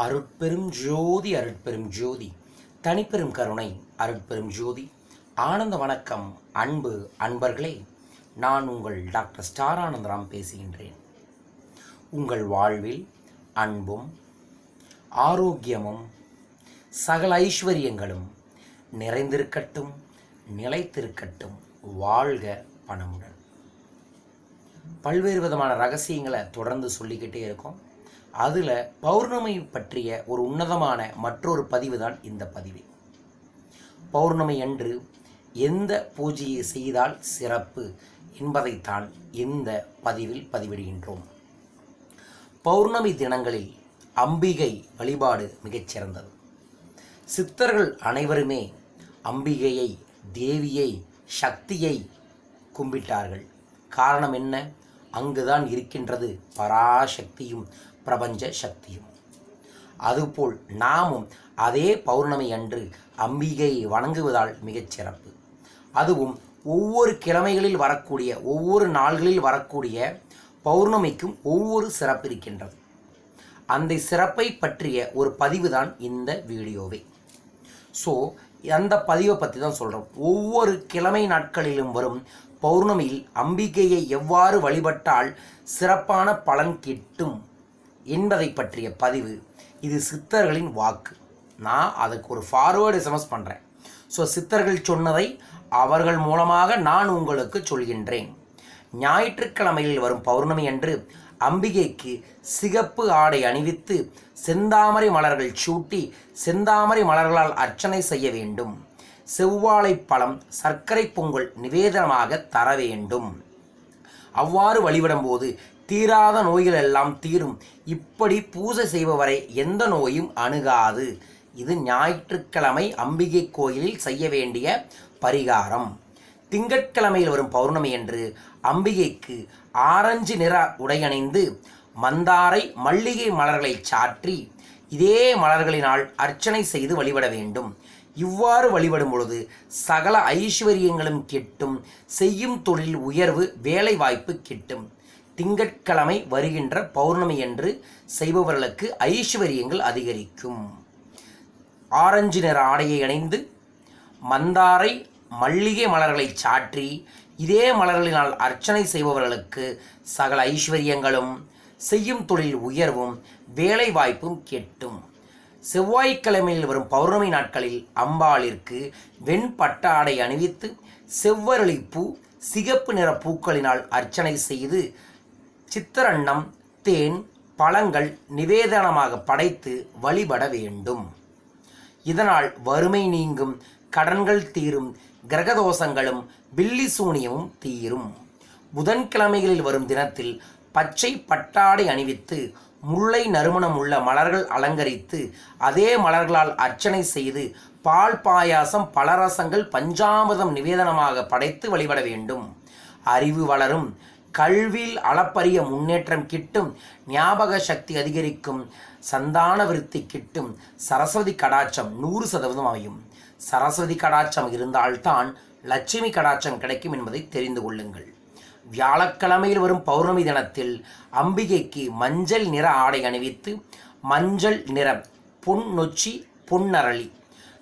அருட்பெரும் ஜோதி அருட்பெரும் ஜோதி. தனிப்பெரும் கருணை அருட்பெரும் ஜோதி. ஆனந்த வணக்கம் அன்பு அன்பர்களே. நான் உங்கள் டாக்டர் ஸ்டார் ஆனந்தராம் பேசுகின்றேன். உங்கள் வாழ்வில் அன்பும் ஆரோக்கியமும் சகல ஐஸ்வர்யங்களும் நிறைந்திருக்கட்டும் நிலைத்திருக்கட்டும் வாழ்க பணமுடன். பல்வேறு விதமான ரகசியங்களை தொடர்ந்து சொல்லிக்கிட்டே இருக்கோம். அதில் பௌர்ணமி பற்றிய ஒரு உன்னதமான மற்றொரு பதிவு தான் இந்த பதிவு. பௌர்ணமி அன்று எந்த பூஜையை செய்தால் சிறப்பு என்பதைத்தான் இந்த பதிவில் பதிவிடுகின்றோம். பௌர்ணமி தினங்களில் அம்பிகை வழிபாடு மிகச்சிறந்தது சித்தர்கள் அனைவருமே அம்பிகையை தேவியை சக்தியை கும்பிட்டார்கள். காரணம் என்ன? அங்குதான் இருக்கின்றது பராசக்தியும் பிரபஞ்ச சக்தியும். அதுபோல் நாமும் அதே பௌர்ணமி அன்று அம்பிகையை வணங்குவதால் மிகச் சிறப்பு. அதுவும் ஒவ்வொரு கிழமைகளில் வரக்கூடிய ஒவ்வொரு நாள்களில் வரக்கூடிய பௌர்ணமிக்கும் ஒவ்வொரு சிறப்பு இருக்கின்றது. அந்த சிறப்பை பற்றிய ஒரு பதிவு தான் இந்த வீடியோவே. ஸோ அந்த பதிவை பற்றி தான் சொல்கிறோம் ஒவ்வொரு கிழமை நாட்களிலும் வரும் பௌர்ணமியில் அம்பிகையை எவ்வாறு வழிபட்டால் சிறப்பான பலன் கிட்டும்? என்பதை பற்றிய பதிவு. இது சித்தர்களின் வாக்கு. நான் அதுக்கு ஒரு ஃபார்வேர்டு எஸ்எம்எஸ் பண்ணுறேன் ஸோ சித்தர்கள் சொன்னதை அவர்கள் மூலமாக நான் உங்களுக்கு சொல்கின்றேன். ஞாயிற்றுக்கிழமையில் வரும் பௌர்ணமி அன்று அம்பிகைக்கு சிகப்பு ஆடை அணிவித்து செந்தாமரை மலர்கள் சூட்டி செந்தாமரை மலர்களால் அர்ச்சனை செய்ய வேண்டும். செவ்வாழை பழம் சர்க்கரை பொங்கல் நிவேதனமாக தர வேண்டும். அவ்வாறு வழிபடும்போது தீராத நோய்கள் எல்லாம் தீரும். இப்படி பூஜை செய்பவரை எந்த நோயும் அணுகாது. இது ஞாயிற்றுக்கிழமை அம்பிகை கோயிலில் செய்ய வேண்டிய பரிகாரம். திங்கட்கிழமையில் வரும் பௌர்ணமி என்று அம்பிகைக்கு ஆரஞ்சு நிற உடையணிந்து மந்தாரை மல்லிகை மலர்களை சாற்றி இதே மலர்களினால் அர்ச்சனை செய்து வழிபட வேண்டும். இவ்வாறு வழிபடும் பொழுது சகல ஐஸ்வர்யங்களும் கிட்டும் செய்யும் தொழில் உயர்வு வேலை வாய்ப்பு கிட்டும். திங்கட்கிழமை வருகின்ற பௌர்ணமி என்று செய்பவர்களுக்கு ஐஸ்வர்யங்கள் அதிகரிக்கும். ஆரஞ்சு நிற ஆடையை அணிந்து மந்தாரை மல்லிகை மலர்களை சாற்றி இதே மலர்களினால் அர்ச்சனை செய்பவர்களுக்கு சகல ஐஸ்வர்யங்களும் செய்யும் தொழில் உயர்வும் வேலை வாய்ப்பும் கெட்டும். செவ்வாய்க்கிழமையில் வரும் பௌர்ணமி நாட்களில் அம்பாளிற்கு வெண்பட்டாடை அணிவித்து செவ்வரளி பூ சிகப்பு நிற பூக்களினால் அர்ச்சனை செய்து சித்திரண்ணம் தேன் பழங்கள் நிவேதனமாக படைத்து வழிபட வேண்டும். இதனால் வறுமை நீங்கும் கடன்கள் தீரும் கிரகதோஷங்களும் பில்லி சூனியமும் தீரும். புதன்கிழமைகளில் வரும் தினத்தில் பச்சை பட்டாடை அணிவித்து முல்லை நறுமணம் உள்ள மலர்கள் அலங்கரித்து அதே மலர்களால் அர்ச்சனை செய்து பால் பாயாசம் பலரசங்கள் பஞ்சாமிரதம் நிவேதனமாக படைத்து வழிபட வேண்டும். அறிவு வளரும் கல்வியில் அளப்பரிய முன்னேற்றம் கிட்டும் ஞாபக சக்தி அதிகரிக்கும் சந்தான விருத்தி கிட்டும் சரஸ்வதி கடாட்சம் நூறு சதவீதம் அமையும். சரஸ்வதி கடாட்சம் இருந்தால்தான் லட்சுமி கடாட்சம் கிடைக்கும் என்பதை தெரிந்து கொள்ளுங்கள். வியாழக்கிழமையில் வரும் பௌர்ணமி தினத்தில் அம்பிகைக்கு மஞ்சள் நிற ஆடை அணிவித்து மஞ்சள் நிற பொன் நொச்சி பொன்னரளி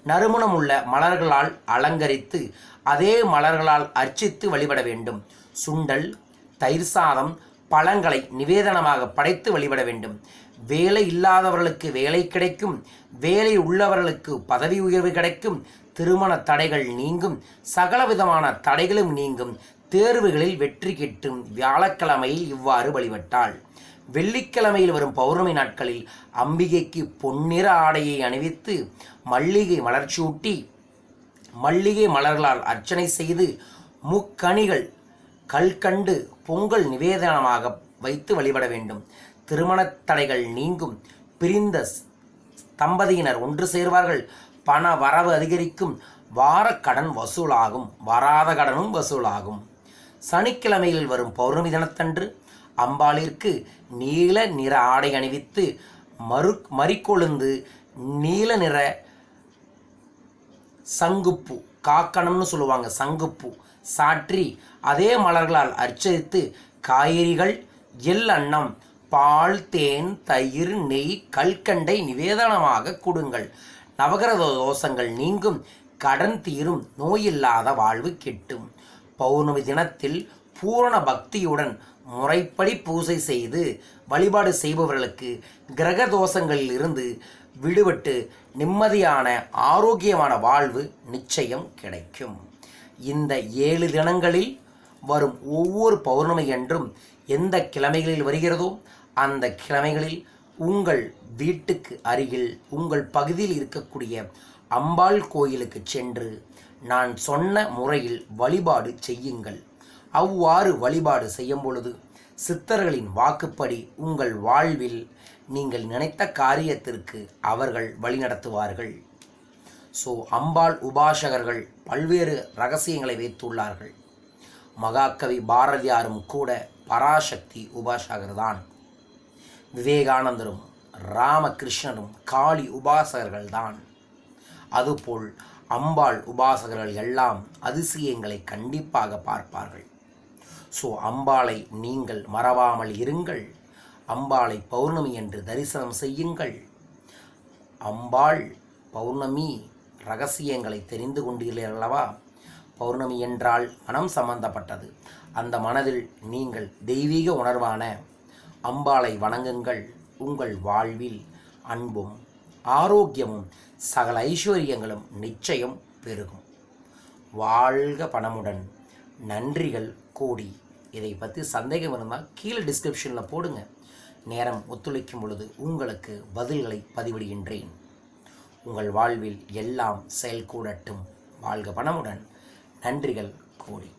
நறுமணமுள்ள மலர்களால் அலங்கரித்து அதே மலர்களால் அர்ச்சித்து வழிபட வேண்டும். சுண்டல் தயிர் சாதம் பழங்களை நிவேதனமாக படைத்து வழிபட வேண்டும். வேலை இல்லாதவர்களுக்கு வேலை கிடைக்கும். வேலை உள்ளவர்களுக்கு பதவி உயர்வு கிடைக்கும். திருமண தடைகள் நீங்கும். சகல விதமான தடைகளும் நீங்கும். தேர்வுகளில் வெற்றி கிட்டும் வியாழக்கிழமையில் இவ்வாறு வழிபட்டாள். வெள்ளிக்கிழமையில் வரும் பௌர்ணமி நாட்களில் அம்பிகைக்கு பொன்னிற ஆடையை அணிவித்து மல்லிகை மலர்ச்சூட்டி மல்லிகை மலர்களால் அர்ச்சனை செய்து முக்கணிகள் கல்கண்டு பொங்கல் நிவேதனமாக வைத்து வழிபட வேண்டும். திருமணத் தடைகள் நீங்கும். பிரிந்த தம்பதியினர் ஒன்று சேர்வார்கள். பண வரவு அதிகரிக்கும். வார கடன் வசூலாகும். வராத கடனும் வசூலாகும். சனிக்கிழமையில் வரும் பௌர்ணமி தினத்தன்று அம்பாளிற்கு நீல நிற ஆடை அணிவித்து மறு மறிக்கொழுந்து நீல நிற சங்குப்பூ காக்கணம்னு சொல்லுவாங்க சங்குப்பூ சாற்றி அதே மலர்களால் அர்ச்சரித்து காய்கறிகள் எள் அன்னம் பால் தேன் தயிர் நெய் கல்கண்டை நிவேதனமாக கொடுங்கள். நவகிரக தோஷங்கள் நீங்கும் கடன் தீரும் நோயில்லாத வாழ்வு கெட்டும். பௌர்ணமி தினத்தில் பூரண பக்தியுடன் முறைப்படி பூஜை செய்து வழிபாடு செய்பவர்களுக்கு கிரக தோஷங்களில் இருந்து விடுபட்டு நிம்மதியான ஆரோக்கியமான வாழ்வு நிச்சயம் கிடைக்கும். இந்த ஏழு தினங்களில் வரும் ஒவ்வொரு பௌர்ணமி என்றும் எந்த கிழமைகளில் வருகிறதோ அந்த கிழமைகளில் உங்கள் வீட்டுக்கு அருகில் உங்கள் பகுதியில் இருக்கக்கூடிய அம்பாள் கோயிலுக்கு சென்று நான் சொன்ன முறையில் வழிபாடு செய்யுங்கள். அவ்வாறு வழிபாடு செய்யும் பொழுது சித்தர்களின் வாக்குப்படி உங்கள் வாழ்வில் நீங்கள் நினைத்த காரியத்திற்கு அவர்கள் வழிநடத்துவார்கள். ஸோ அம்பாள் உபாசகர்கள் பல்வேறு ரகசியங்களை வைத்துள்ளார்கள். மகாகவி பாரதியாரும் கூட பராசக்தி உபாசகர் தான் விவேகானந்தரும் ராமகிருஷ்ணரும் காளி உபாசகர்கள் தான் அதுபோல் அம்பாள் உபாசகர்கள் எல்லாம் அதிசயங்களை கண்டிப்பாக பார்ப்பார்கள். ஸோ அம்பாளை நீங்கள் மறவாமல் இருங்கள். அம்பாளை பௌர்ணமி என்று தரிசனம் செய்யுங்கள். அம்பாள் பௌர்ணமி ரகசியங்களை தெரிந்து கொண்டீர்கள் அல்லவா? பௌர்ணமி என்றால் மனம் சம்பந்தப்பட்டது. அந்த மனதில் நீங்கள் தெய்வீக உணர்வான அம்பாளை வணங்குங்கள். உங்கள் வாழ்வில் அன்பும் ஆரோக்கியமும் சகல ஐஸ்வர்யங்களும் நிச்சயம் பெருகும். வாழ்க பணமுடன். நன்றிகள் கோடி. இதை பற்றி சந்தேகம் இருந்தால் கீழே டிஸ்கிரிப்ஷனில் போடுங்க. நேரம் ஒத்துழைக்கும் பொழுது உங்களுக்கு பதில்களை பதிவிடுகின்றேன். உங்கள் வாழ்வில் எல்லாம் செயல்கூடட்டும். வாழ்க பணமுடன். நன்றிகள் கோடி.